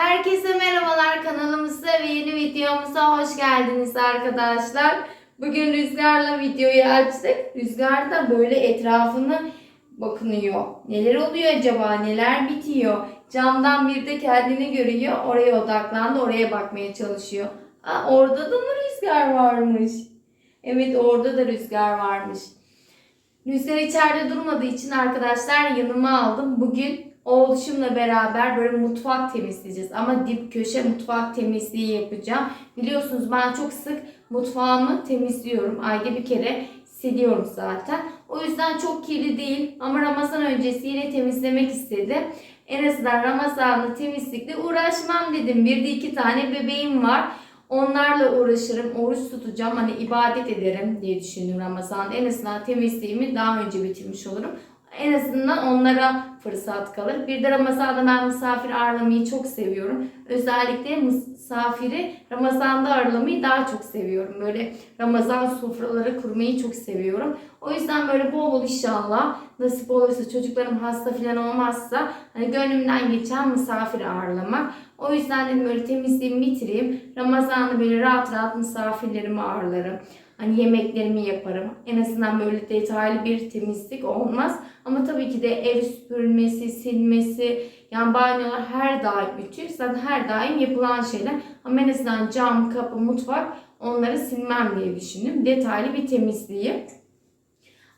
Herkese merhabalar kanalımıza ve yeni videomuza hoş geldiniz arkadaşlar. Bugün Rüzgar'la videoyu açtık. Rüzgar da böyle etrafını bakınıyor. Neler oluyor acaba? Neler bitiyor? Camdan bir de kendini görüyor. Oraya odaklandı. Oraya bakmaya çalışıyor. Aa, orada da mı rüzgar varmış? Evet orada da rüzgar varmış. Rüzgar içeride durmadığı için arkadaşlar yanıma aldım. Bugün oğluşumla beraber böyle mutfak temizleyeceğiz. Ama dip köşe mutfak temizliği yapacağım. Biliyorsunuz ben çok sık mutfağımı temizliyorum. Ayda bir kere siliyorum zaten. O yüzden çok kirli değil. Ama Ramazan öncesi yine temizlemek istedim. En azından Ramazan'da temizlikle uğraşmam dedim. Bir de iki tane bebeğim var. Onlarla uğraşırım, oruç tutacağım, hani ibadet ederim diye düşündüm Ramazan. En azından temizliğimi daha önce bitirmiş olurum. En azından onlara fırsat kalır. Bir de Ramazan'da ben misafir ağırlamayı çok seviyorum. Özellikle misafiri Ramazan'da ağırlamayı daha çok seviyorum. Böyle Ramazan sofraları kurmayı çok seviyorum. O yüzden böyle bol bol inşallah nasip olursa çocuklarım hasta falan olmazsa hani gönlümden geçen misafir ağırlamak. O yüzden dedim böyle temizliğimi bitireyim. Ramazan'da böyle rahat rahat misafirlerimi ağırlarım. Hani yemeklerimi yaparım. En azından böyle detaylı bir temizlik olmaz. Ama tabii ki de ev süpürülmesi, silmesi, yani banyolar her daim ütü. Zaten her daim yapılan şeyler. Ama en azından cam, kapı, mutfak onları silmem diye düşündüm. Detaylı bir temizliği.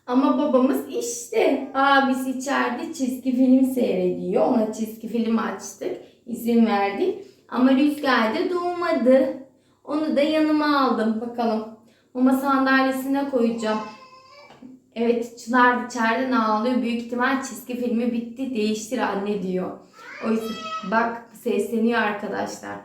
Ama babamız işte abisi içeride çizgi film seyrediyor. Ona çizgi film açtık. izin verdik. Ama Rüzgar da doğmadı. Onu da yanıma aldım. Bakalım. Mama sandalyesine koyacağım. Evet Çınar içeriden ağlıyor. Büyük ihtimal çizgi filmi bitti. Değiştir anne diyor. O yüzden bak sesleniyor arkadaşlar.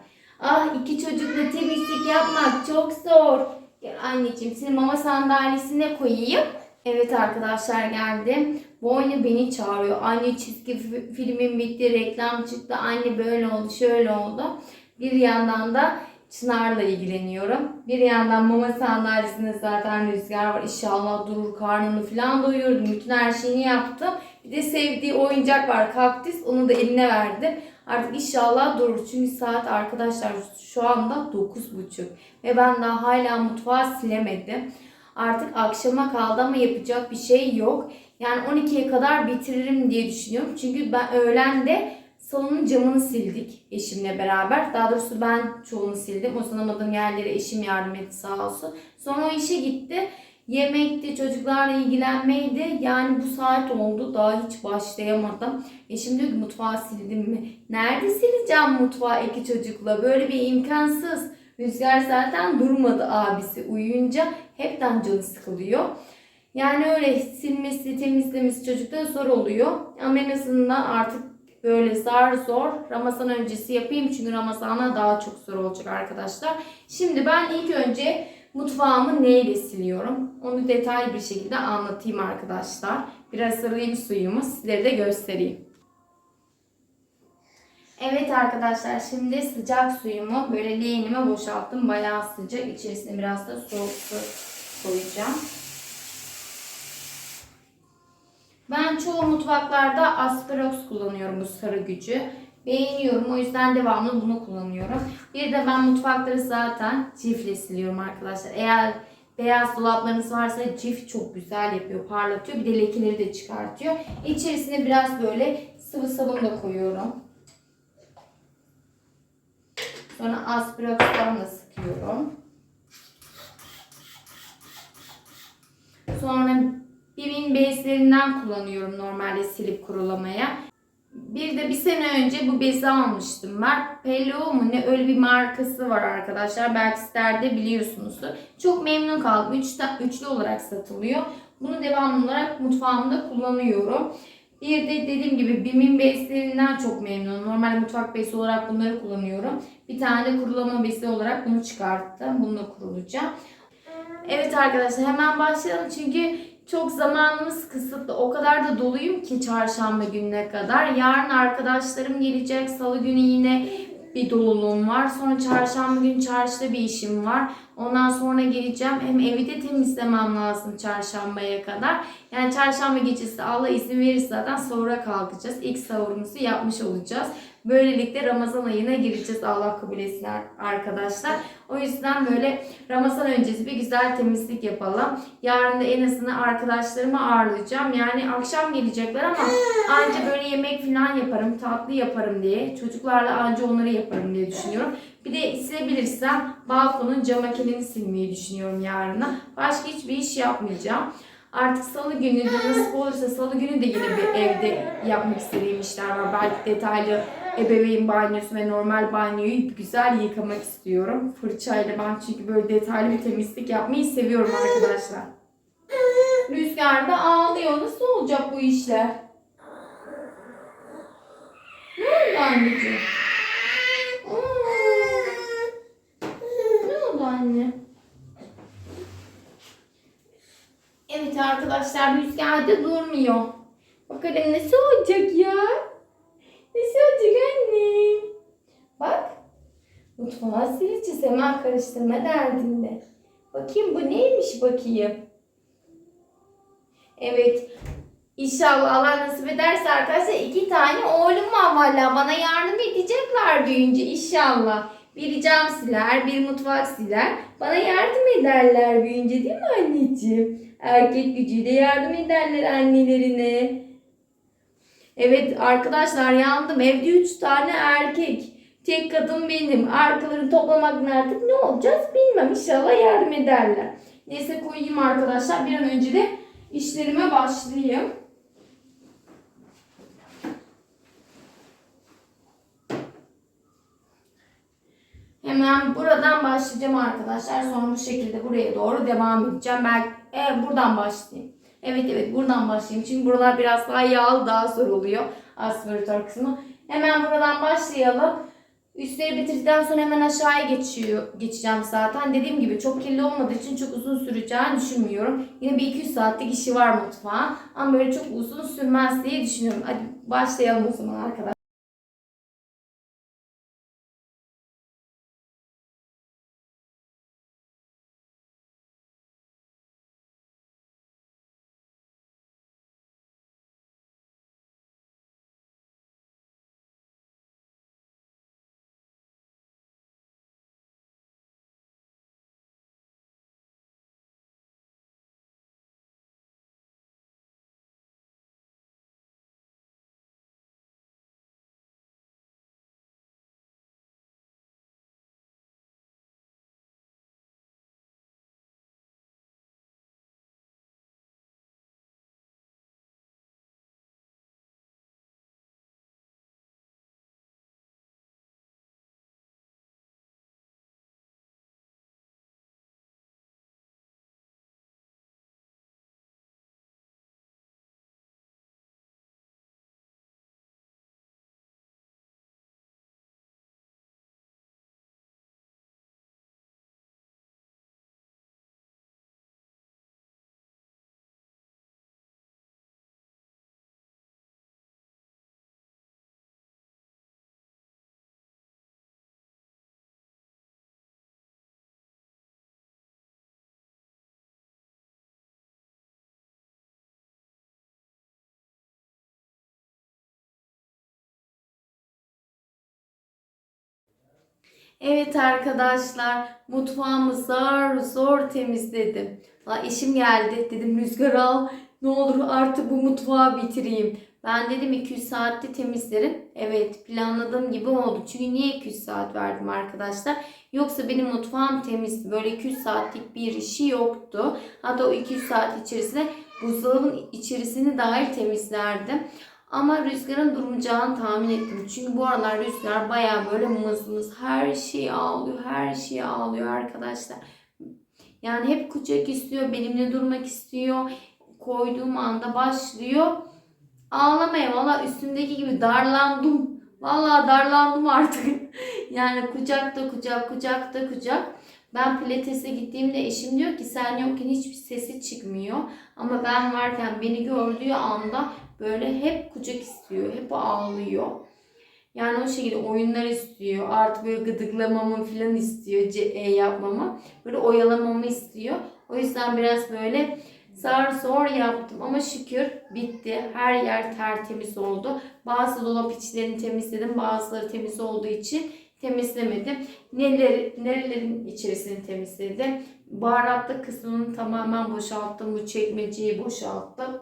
Ah iki çocukla temizlik yapmak çok zor. Gel anneciğim seni mama sandalyesine koyayım. Evet arkadaşlar geldim. Bu oyunu beni çağırıyor. Anne çizgi fi- filmin bitti, reklam çıktı. Anne böyle oldu, şöyle oldu. Bir yandan da Çınar'la ilgileniyorum. Bir yandan mama sandalyesinde zaten rüzgar var. İnşallah durur karnını falan doyurdum. Bütün her şeyini yaptım. Bir de sevdiği oyuncak var kaktüs. Onu da eline verdim. Artık inşallah durur. Çünkü saat arkadaşlar şu anda 9.30. Ve ben daha hala mutfağı silemedim. Artık akşama kaldı ama yapacak bir şey yok. Yani 12'ye kadar bitiririm diye düşünüyorum. Çünkü ben öğlen de salonun camını sildik eşimle beraber. Daha doğrusu ben çoğunu sildim. O sanamadığım yerlere eşim yardım etti sağ olsun. Sonra o işe gitti. Yemekti, çocuklarla ilgilenmeydi. Yani bu saat oldu. Daha hiç başlayamadım. Eşim diyor ki mutfağı sildim mi? Nerede sileceğim mutfağı iki çocukla? Böyle bir imkansız. Rüzgar zaten durmadı abisi uyuyunca. Hepten canı sıkılıyor. Yani öyle silmesi, temizlemesi çocukta zor oluyor. Ama en azından artık böyle zar zor Ramazan öncesi yapayım. Çünkü Ramazan'a daha çok zor olacak arkadaşlar. Şimdi ben ilk önce mutfağımı neyle siliyorum? Onu detaylı bir şekilde anlatayım arkadaşlar. Biraz ısırayım suyumu sizlere de göstereyim. Evet arkadaşlar şimdi sıcak suyumu böyle leğenime boşalttım. Bayağı sıcak. İçerisine biraz da soğuk su koyacağım. Ben çoğu mutfaklarda Asperox kullanıyorum bu sarı gücü. Beğeniyorum o yüzden devamlı bunu kullanıyorum. Bir de ben mutfakları zaten cifle siliyorum arkadaşlar. Eğer beyaz dolaplarınız varsa cif çok güzel yapıyor, parlatıyor. Bir de lekeleri de çıkartıyor. İçerisine biraz böyle sıvı sabun da koyuyorum. Sonra Asperox'tan da sıkıyorum. Sonra Bim'in bezlerinden kullanıyorum normalde silip kurulamaya. Bir de bir sene önce bu bezi almıştım ben. Pello mu ne öyle bir markası var arkadaşlar. Belki sizler de biliyorsunuzdur. Çok memnun kaldım. Üçlü, üçlü olarak satılıyor. Bunu devamlı olarak mutfağımda kullanıyorum. Bir de dediğim gibi Bim'in bezlerinden çok memnunum. Normal mutfak bezi olarak bunları kullanıyorum. Bir tane de kurulama bezi olarak bunu çıkarttım. Bununla kurulacağım. Evet arkadaşlar hemen başlayalım çünkü çok zamanımız kısıtlı. O kadar da doluyum ki çarşamba gününe kadar. Yarın arkadaşlarım gelecek. Salı günü yine bir doluluğum var. Sonra çarşamba günü çarşıda bir işim var. Ondan sonra geleceğim. Hem evi de temizlemem lazım çarşambaya kadar. Yani çarşamba gecesi Allah izin verirse zaten sahura kalkacağız. İlk sahurumuzu yapmış olacağız. Böylelikle Ramazan ayına gireceğiz Allah kabul etsin arkadaşlar. O yüzden böyle Ramazan öncesi bir güzel temizlik yapalım. Yarın da en azından arkadaşlarımı ağırlayacağım. Yani akşam gelecekler ama anca böyle yemek falan yaparım, tatlı yaparım diye. Çocuklarla anca onları yaparım diye düşünüyorum. Bir de silebilirsem balkonun cam makineni silmeyi düşünüyorum yarına. Başka hiçbir iş yapmayacağım. Artık salı günü de nasip olursa salı günü de yine bir evde yapmak istediğim işler var. Belki detaylı ebeveyn banyosu ve normal banyoyu güzel yıkamak istiyorum. Fırçayla ben çünkü böyle detaylı bir temizlik yapmayı seviyorum arkadaşlar. Rüzgar da ağlıyor. Nasıl olacak bu işler? Ne oldu anneciğim? Ne oldu anne? Evet arkadaşlar rüzgar da durmuyor. Bakalım nasıl olacak ya? Nasıl olacak anne? Bak. Mutfağı sileceğiz hemen karıştırma derdinde. Bakayım bu neymiş bakayım. Evet. İnşallah Allah nasip ederse arkadaşlar iki tane oğlum var valla. Bana yardım edecekler büyüyünce inşallah. Biri cam siler, bir mutfak siler. Bana yardım ederler büyüyünce değil mi anneciğim? Erkek gücüyle yardım ederler annelerine. Evet arkadaşlar yandım. Evde üç tane erkek. Tek kadın benim. Arkalarını toplamakla artık ne olacağız bilmem. İnşallah yardım ederler. Neyse koyayım arkadaşlar. Bir an önce de işlerime başlayayım. Hemen buradan başlayacağım arkadaşlar. Sonra bu şekilde buraya doğru devam edeceğim. Ben e, buradan başlayayım. Evet evet buradan başlayayım. Çünkü buralar biraz daha yağlı daha zor oluyor. Aspiratör kısmı. Hemen buradan başlayalım. Üstleri bitirdikten sonra hemen aşağıya geçiyor, geçeceğim zaten. Dediğim gibi çok kirli olmadığı için çok uzun süreceğini düşünmüyorum. Yine bir 200 saatlik işi var mutfağın. Ama böyle çok uzun sürmez diye düşünüyorum. Hadi başlayalım o zaman arkadaşlar. Evet arkadaşlar mutfağımı zor zor temizledim. La eşim geldi dedim Rüzgar al ne olur artık bu mutfağı bitireyim. Ben dedim 200 saatte temizlerim. Evet planladığım gibi oldu. Çünkü niye 200 saat verdim arkadaşlar? Yoksa benim mutfağım temizdi. Böyle 200 saatlik bir işi yoktu. Hatta o 200 saat içerisinde buzdolabının içerisini dahil temizlerdim. Ama rüzgarın durmayacağını tahmin ettim. Çünkü bu aralar rüzgar baya böyle mız mız her şey ağlıyor. Her şey ağlıyor arkadaşlar. Yani hep kucak istiyor. Benimle durmak istiyor. Koyduğum anda başlıyor. Ağlamaya valla üstümdeki gibi darlandım. Valla darlandım artık. yani kucakta kucak kucakta kucak. Ben pilatese gittiğimde eşim diyor ki sen yokken hiçbir sesi çıkmıyor. Ama ben varken beni gördüğü anda böyle hep kucak istiyor. Hep ağlıyor. Yani o şekilde oyunlar istiyor. Artık böyle gıdıklamamı falan istiyor. E yapmamı. Böyle oyalamamı istiyor. O yüzden biraz böyle Zar zor yaptım ama şükür bitti. Her yer tertemiz oldu. Bazı dolap içlerini temizledim. Bazıları temiz olduğu için temizlemedim. Neler, nerelerin içerisini temizledim. Baharatlı kısmını tamamen boşalttım. Bu çekmeceyi boşalttım.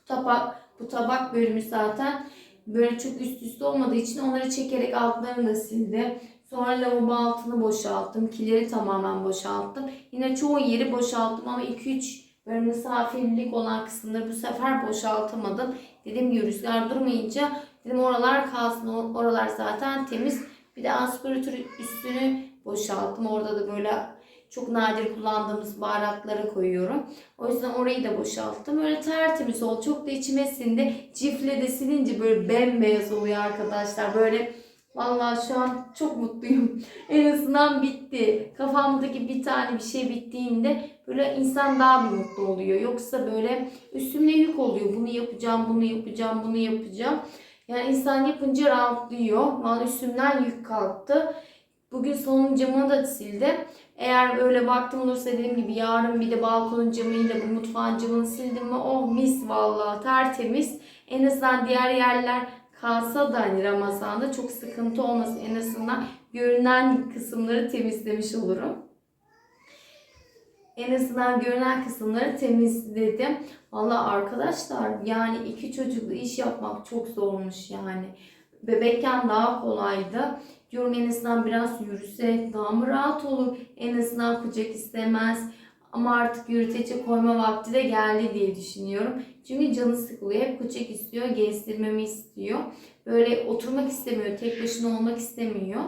Bu tabak, bu tabak bölümü zaten böyle çok üst üste olmadığı için onları çekerek altlarını da sildim. Sonra lavabo altını boşalttım. Kileri tamamen boşalttım. Yine çoğu yeri boşalttım ama 2-3 böyle misafirlik olan kısımları bu sefer boşaltamadım. Dedim ki rüzgar durmayınca dedim oralar kalsın. Oralar zaten temiz. Bir de aspiratör üstünü boşalttım. Orada da böyle çok nadir kullandığımız baharatları koyuyorum. O yüzden orayı da boşalttım. Öyle tertemiz oldu. Çok da içime sindi. Cifle de silince böyle bembeyaz oluyor arkadaşlar. Böyle vallahi şu an çok mutluyum. En azından bitti. Kafamdaki bir tane bir şey bittiğinde böyle insan daha bir mutlu oluyor. Yoksa böyle üstümde yük oluyor. Bunu yapacağım, bunu yapacağım, bunu yapacağım. Yani insan yapınca rahatlıyor. Bana üstümden yük kalktı. Bugün salonun camını da sildim. Eğer böyle vaktim olursa dediğim gibi yarın bir de balkonun camıyla bu mutfağın camını sildim mi oh mis vallahi tertemiz. En azından diğer yerler kalsa da hani Ramazan'da çok sıkıntı olmasın. En azından görünen kısımları temizlemiş olurum. En azından görünen kısımları temizledim. Valla arkadaşlar yani iki çocuklu iş yapmak çok zormuş yani. Bebekken daha kolaydı. Diyorum en azından biraz yürüse daha mı rahat olur? En azından kucak istemez. Ama artık yürütece koyma vakti de geldi diye düşünüyorum. Çünkü canı sıkılıyor. Hep kucak istiyor, gezdirmemi istiyor. Böyle oturmak istemiyor, tek başına olmak istemiyor.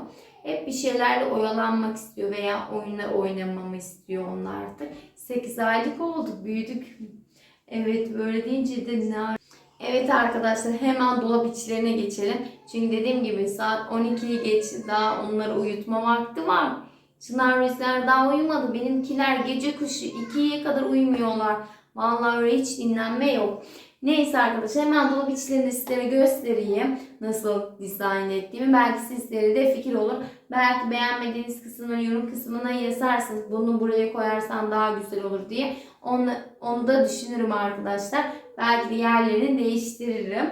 Hep bir şeylerle oyalanmak istiyor veya oyunlar oynamamı istiyor onlar artık. 8 aylık olduk, büyüdük. Evet böyle deyince de ne Evet arkadaşlar hemen dolap içlerine geçelim. Çünkü dediğim gibi saat 12'yi geçti. Daha onları uyutma vakti var. Çınar Rüzgar daha uyumadı. Benimkiler gece kuşu 2'ye kadar uyumuyorlar. Vallahi öyle hiç dinlenme yok. Neyse arkadaşlar hemen dolap içlerini sizlere göstereyim. Nasıl dizayn ettiğimi. Belki sizlere de fikir olur. Belki beğenmediğiniz kısımları yorum kısmına yazarsınız. Bunu buraya koyarsan daha güzel olur diye. Onu, onu da düşünürüm arkadaşlar. Belki de yerlerini değiştiririm.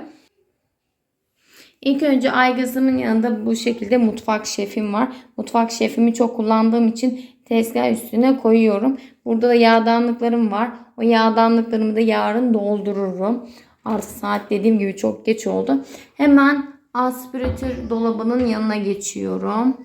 İlk önce aygazımın yanında bu şekilde mutfak şefim var. Mutfak şefimi çok kullandığım için tezgah üstüne koyuyorum. Burada da yağdanlıklarım var. O yağdanlıklarımı da yarın doldururum. Artık saat dediğim gibi çok geç oldu. Hemen aspiratör dolabının yanına geçiyorum.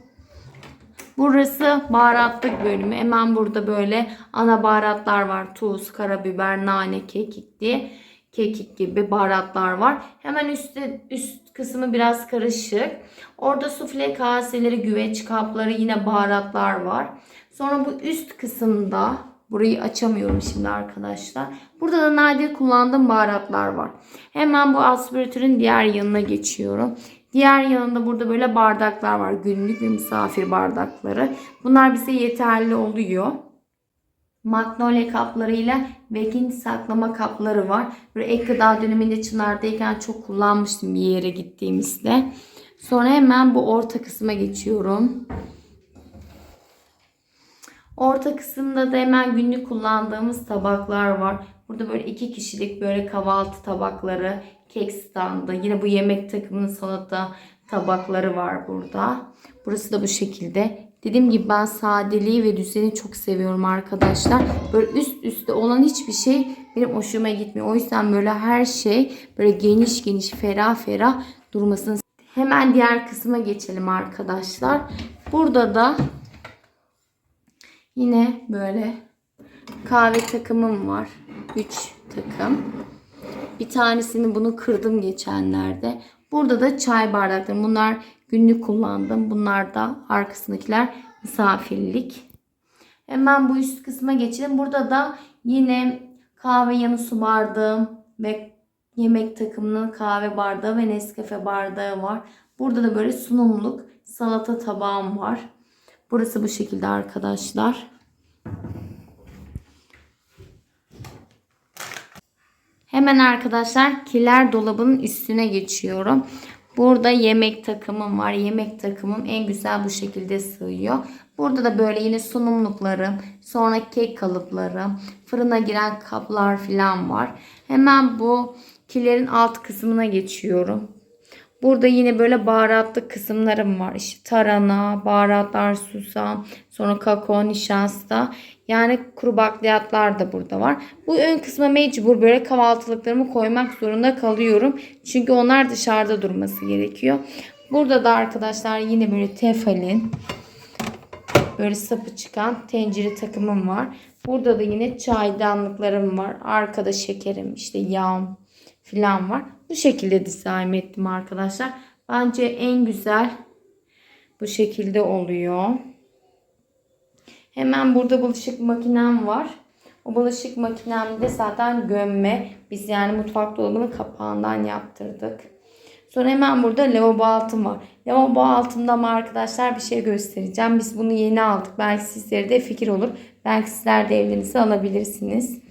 Burası baharatlık bölümü. Hemen burada böyle ana baharatlar var. Tuz, karabiber, nane, kekik diye. Kekik gibi baharatlar var. Hemen üstte, üst kısmı biraz karışık. Orada sufle kaseleri, güveç kapları yine baharatlar var. Sonra bu üst kısımda burayı açamıyorum şimdi arkadaşlar. Burada da nadir kullandığım baharatlar var. Hemen bu aspiratörün diğer yanına geçiyorum. Diğer yanında burada böyle bardaklar var. Günlük ve misafir bardakları. Bunlar bize yeterli oluyor. Magnolia kaplarıyla Bekin saklama kapları var. Böyle ek gıda döneminde Çınar'dayken çok kullanmıştım bir yere gittiğimizde. Sonra hemen bu orta kısma geçiyorum. Orta kısımda da hemen günlük kullandığımız tabaklar var. Burada böyle iki kişilik böyle kahvaltı tabakları, kek standı. Yine bu yemek takımının salata tabakları var burada. Burası da bu şekilde. Dediğim gibi ben sadeliği ve düzeni çok seviyorum arkadaşlar. Böyle üst üste olan hiçbir şey benim hoşuma gitmiyor. O yüzden böyle her şey böyle geniş geniş ferah ferah durmasını Hemen diğer kısma geçelim arkadaşlar. Burada da yine böyle kahve takımım var. 3 takım. Bir tanesini bunu kırdım geçenlerde. Burada da çay bardakları. Bunlar günlük kullandım. Bunlar da arkasındakiler misafirlik. Hemen bu üst kısma geçelim. Burada da yine kahve yanı su bardağım ve yemek takımının kahve bardağı ve Nescafe bardağı var. Burada da böyle sunumluk salata tabağım var. Burası bu şekilde arkadaşlar. Hemen arkadaşlar kiler dolabının üstüne geçiyorum. Burada yemek takımım var. Yemek takımım en güzel bu şekilde sığıyor. Burada da böyle yine sunumluklarım, sonra kek kalıplarım, fırına giren kaplar falan var. Hemen bu kilerin alt kısmına geçiyorum. Burada yine böyle baharatlı kısımlarım var. İşte tarhana, baharatlar, susam, sonra kakao, nişasta. Yani kuru bakliyatlar da burada var. Bu ön kısma mecbur böyle kahvaltılıklarımı koymak zorunda kalıyorum. Çünkü onlar dışarıda durması gerekiyor. Burada da arkadaşlar yine böyle tefalin böyle sapı çıkan tencere takımım var. Burada da yine çaydanlıklarım var. Arkada şekerim, işte yağım falan var. Bu şekilde dizayn ettim arkadaşlar. Bence en güzel bu şekilde oluyor. Hemen burada bulaşık makinem var. O bulaşık makinemde zaten gömme. Biz yani mutfak dolabının kapağından yaptırdık. Sonra hemen burada lavabo altım var. Lavabo altında ama arkadaşlar bir şey göstereceğim. Biz bunu yeni aldık. Belki sizlere de fikir olur. Belki sizler de evlerinize alabilirsiniz.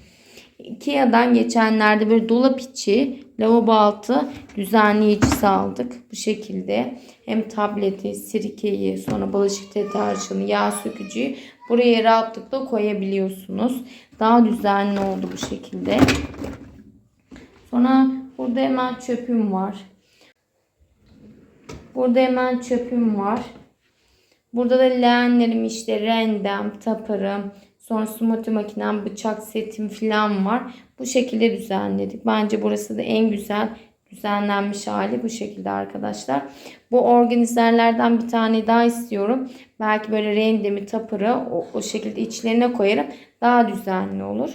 Ikea'dan geçenlerde böyle dolap içi lavabo altı düzenleyicisi aldık. Bu şekilde hem tableti, sirkeyi, sonra bulaşık deterjanı, yağ sökücüyü buraya rahatlıkla koyabiliyorsunuz. Daha düzenli oldu bu şekilde. Sonra burada hemen çöpüm var. Burada hemen çöpüm var. Burada da leğenlerim işte rendem, taparım, sonra smoothie makinem, bıçak setim falan var. Bu şekilde düzenledik. Bence burası da en güzel düzenlenmiş hali bu şekilde arkadaşlar. Bu organizerlerden bir tane daha istiyorum. Belki böyle rendemi, tapırı o, o şekilde içlerine koyarım. Daha düzenli olur.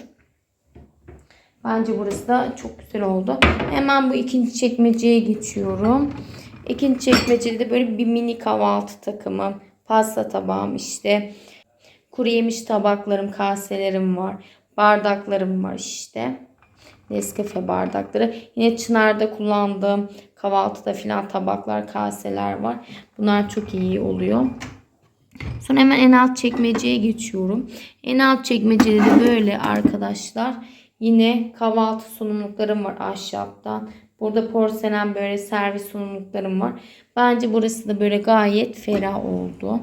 Bence burası da çok güzel oldu. Hemen bu ikinci çekmeceye geçiyorum. İkinci çekmecede de böyle bir mini kahvaltı takımı, pasta tabağım işte. Kuru yemiş tabaklarım, kaselerim var. Bardaklarım var işte. Nescafe bardakları. Yine Çınar'da kullandığım kahvaltıda filan tabaklar, kaseler var. Bunlar çok iyi oluyor. Sonra hemen en alt çekmeceye geçiyorum. En alt çekmecede de böyle arkadaşlar. Yine kahvaltı sunumluklarım var ahşaptan. Burada porselen böyle servis sunumluklarım var. Bence burası da böyle gayet ferah oldu.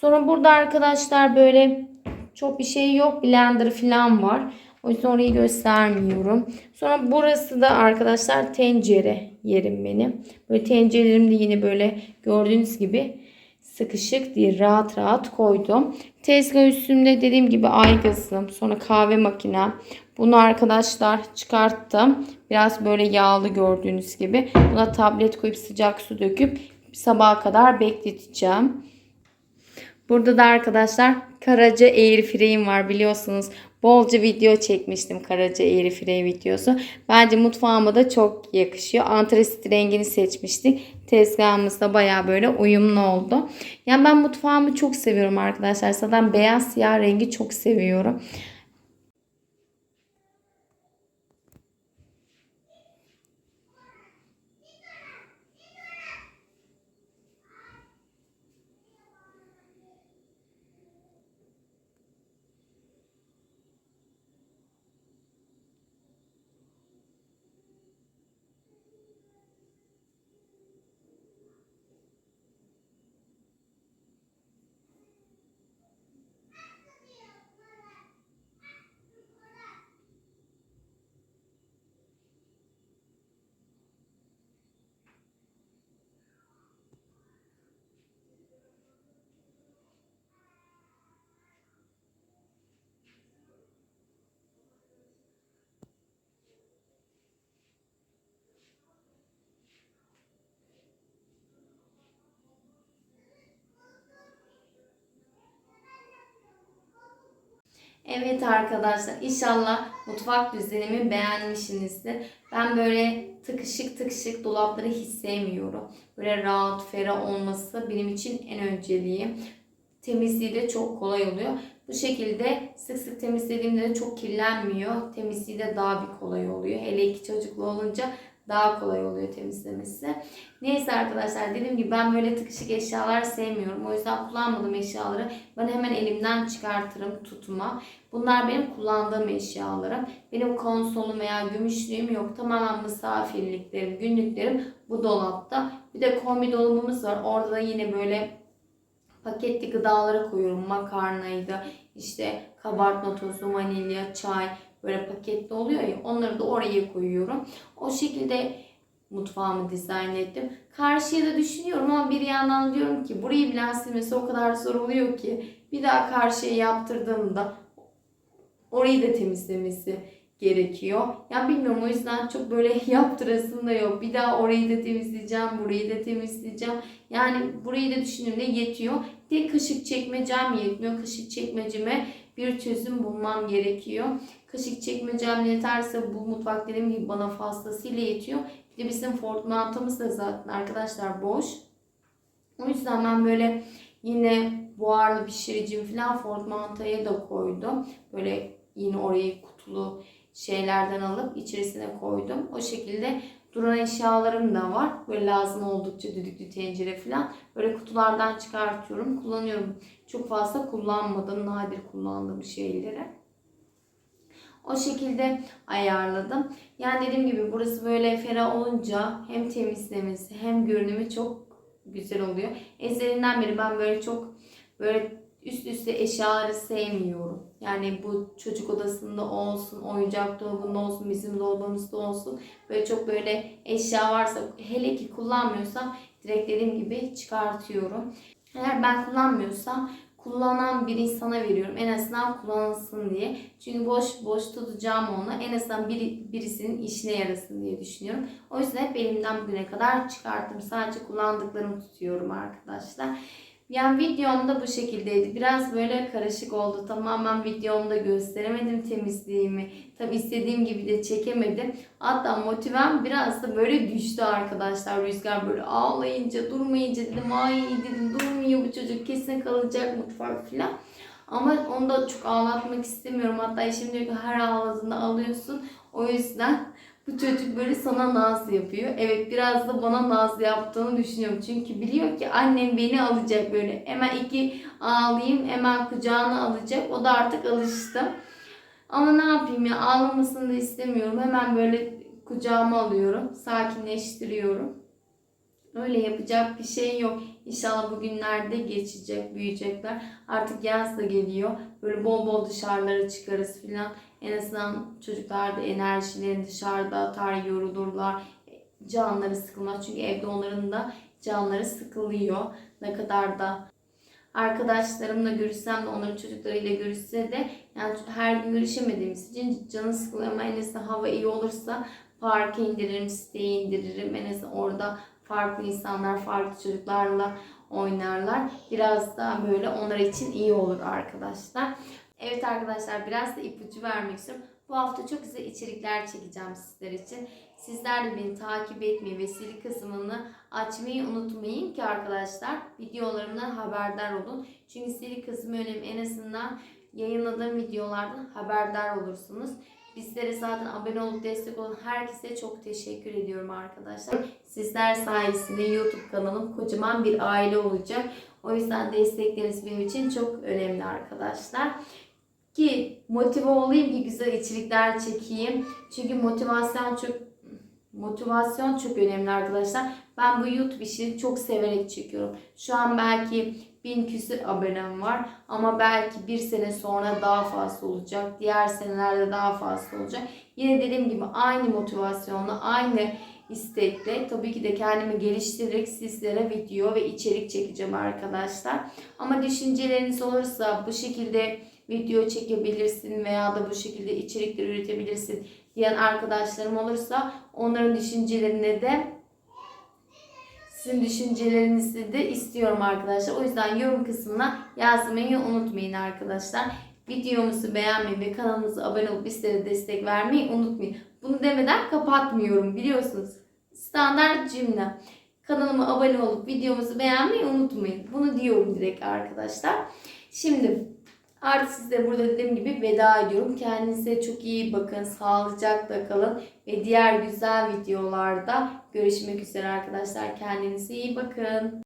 Sonra burada arkadaşlar böyle çok bir şey yok. Blender falan var. O yüzden orayı göstermiyorum. Sonra burası da arkadaşlar tencere yerim benim. Böyle tencerelerim de yine böyle gördüğünüz gibi sıkışık diye rahat rahat koydum. Tezgah üstünde dediğim gibi aygazım. Sonra kahve makinem. Bunu arkadaşlar çıkarttım. Biraz böyle yağlı gördüğünüz gibi. Buna tablet koyup sıcak su döküp sabaha kadar bekleteceğim. Burada da arkadaşlar Karaca Airfryer'im var biliyorsunuz. Bolca video çekmiştim Karaca Airfryer videosu. Bence mutfağıma da çok yakışıyor. Antrasit rengini seçmiştik. Tezgahımız da baya böyle uyumlu oldu. Yani ben mutfağımı çok seviyorum arkadaşlar. Zaten beyaz siyah rengi çok seviyorum. Evet arkadaşlar inşallah mutfak düzenimi beğenmişsinizdir. Ben böyle tıkışık tıkışık dolapları hiç sevmiyorum. Böyle rahat ferah olması benim için en önceliği. Temizliği de çok kolay oluyor. Bu şekilde sık sık temizlediğimde de çok kirlenmiyor. Temizliği de daha bir kolay oluyor. Hele iki çocuklu olunca daha kolay oluyor temizlemesi. Neyse arkadaşlar dediğim gibi ben böyle tıkışık eşyalar sevmiyorum. O yüzden kullanmadığım eşyaları ben hemen elimden çıkartırım tutma. Bunlar benim kullandığım eşyalarım. Benim konsolum veya gümüşlüğüm yok. Tamamen misafirliklerim, günlüklerim bu dolapta. Bir de kombi dolabımız var. Orada da yine böyle paketli gıdaları koyuyorum. Makarnaydı, işte kabartma tozu, vanilya, çay böyle paketli oluyor ya onları da oraya koyuyorum. O şekilde mutfağımı dizayn ettim. Karşıya da düşünüyorum ama bir yandan diyorum ki burayı bile silmesi o kadar zor oluyor ki bir daha karşıya yaptırdığımda orayı da temizlemesi gerekiyor. Ya bilmiyorum o yüzden çok böyle yaptırasım da yok. Bir daha orayı da temizleyeceğim, burayı da temizleyeceğim. Yani burayı da düşündüğümde yetiyor. Tek kaşık çekmecem yetmiyor. Kaşık çekmecime bir çözüm bulmam gerekiyor. Kaşık çekmecem yeterse bu mutfak dediğim gibi bana fazlasıyla yetiyor. Bir de bizim fortmantamız da zaten arkadaşlar boş. O yüzden ben böyle yine buharlı pişiricim falan fortmantaya da koydum. Böyle yine orayı kutulu şeylerden alıp içerisine koydum. O şekilde duran eşyalarım da var. Böyle lazım oldukça düdüklü tencere falan. Böyle kutulardan çıkartıyorum. Kullanıyorum. Çok fazla kullanmadım. Nadir kullandığım şeyleri. O şekilde ayarladım. Yani dediğim gibi burası böyle ferah olunca hem temizlemesi hem görünümü çok güzel oluyor. Ezlerinden beri ben böyle çok böyle üst üste eşyaları sevmiyorum. Yani bu çocuk odasında olsun, oyuncak dolabında olsun, bizim dolabımızda olsun. Böyle çok böyle eşya varsa hele ki kullanmıyorsam direkt dediğim gibi çıkartıyorum. Eğer ben kullanmıyorsam kullanan bir insana veriyorum. En azından kullanılsın diye. Çünkü boş boş tutacağım onu. En azından biri, birisinin işine yarasın diye düşünüyorum. O yüzden hep elimden bugüne kadar çıkarttım. Sadece kullandıklarımı tutuyorum arkadaşlar. Yani videomda bu şekildeydi. Biraz böyle karışık oldu. Tamamen videomda gösteremedim temizliğimi. Tabi istediğim gibi de çekemedim. Hatta motivem biraz da böyle düştü arkadaşlar. Rüzgar böyle ağlayınca durmayınca dedim ay dedim durmuyor bu çocuk kesin kalacak mutfak falan. Ama onu da çok ağlatmak istemiyorum. Hatta eşim diyor ki her ağladığında alıyorsun. O yüzden bu çocuk böyle sana naz yapıyor. Evet biraz da bana naz yaptığını düşünüyorum. Çünkü biliyor ki annem beni alacak böyle. Hemen iki ağlayayım hemen kucağına alacak. O da artık alıştı. Ama ne yapayım ya ağlamasını da istemiyorum. Hemen böyle kucağıma alıyorum. Sakinleştiriyorum. Öyle yapacak bir şey yok. İnşallah bugünlerde geçecek, büyüyecekler. Artık yaz da geliyor. Böyle bol bol dışarılara çıkarız filan. En azından çocuklar da enerjilerini dışarıda atar, yorulurlar. Canları sıkılmaz. Çünkü evde onların da canları sıkılıyor. Ne kadar da arkadaşlarımla görüşsem de onların çocuklarıyla görüşse de yani her gün görüşemediğimiz için canı sıkılıyor ama en azından hava iyi olursa parka indiririm, siteye indiririm. En azından orada farklı insanlar, farklı çocuklarla oynarlar. Biraz daha böyle onlar için iyi olur arkadaşlar. Evet arkadaşlar biraz da ipucu vermek istiyorum. Bu hafta çok güzel içerikler çekeceğim sizler için. Sizler de beni takip etmeyi ve zil kısmını açmayı unutmayın ki arkadaşlar videolarımdan haberdar olun. Çünkü zil kısmı önemli. En azından yayınladığım videolardan haberdar olursunuz. Bizlere zaten abone olup destek olan herkese çok teşekkür ediyorum arkadaşlar. Sizler sayesinde YouTube kanalım kocaman bir aile olacak. O yüzden destekleriniz benim için çok önemli arkadaşlar. Ki motive olayım ki güzel içerikler çekeyim. Çünkü motivasyon çok motivasyon çok önemli arkadaşlar. Ben bu YouTube işini çok severek çekiyorum. Şu an belki bin küsür abonem var ama belki bir sene sonra daha fazla olacak. Diğer senelerde daha fazla olacak. Yine dediğim gibi aynı motivasyonla, aynı istekle tabii ki de kendimi geliştirerek sizlere video ve içerik çekeceğim arkadaşlar. Ama düşünceleriniz olursa bu şekilde video çekebilirsin veya da bu şekilde içerikler üretebilirsin diyen arkadaşlarım olursa onların düşüncelerine de sizin düşüncelerinizi de istiyorum arkadaşlar. O yüzden yorum kısmına yazmayı unutmayın arkadaşlar. Videomuzu beğenmeyi ve kanalımıza abone olup bizlere destek vermeyi unutmayın. Bunu demeden kapatmıyorum biliyorsunuz. Standart cümle. Kanalıma abone olup videomuzu beğenmeyi unutmayın. Bunu diyorum direkt arkadaşlar. Şimdi Artık size burada dediğim gibi veda ediyorum. Kendinize çok iyi bakın. Sağlıcakla kalın. Ve diğer güzel videolarda görüşmek üzere arkadaşlar. Kendinize iyi bakın.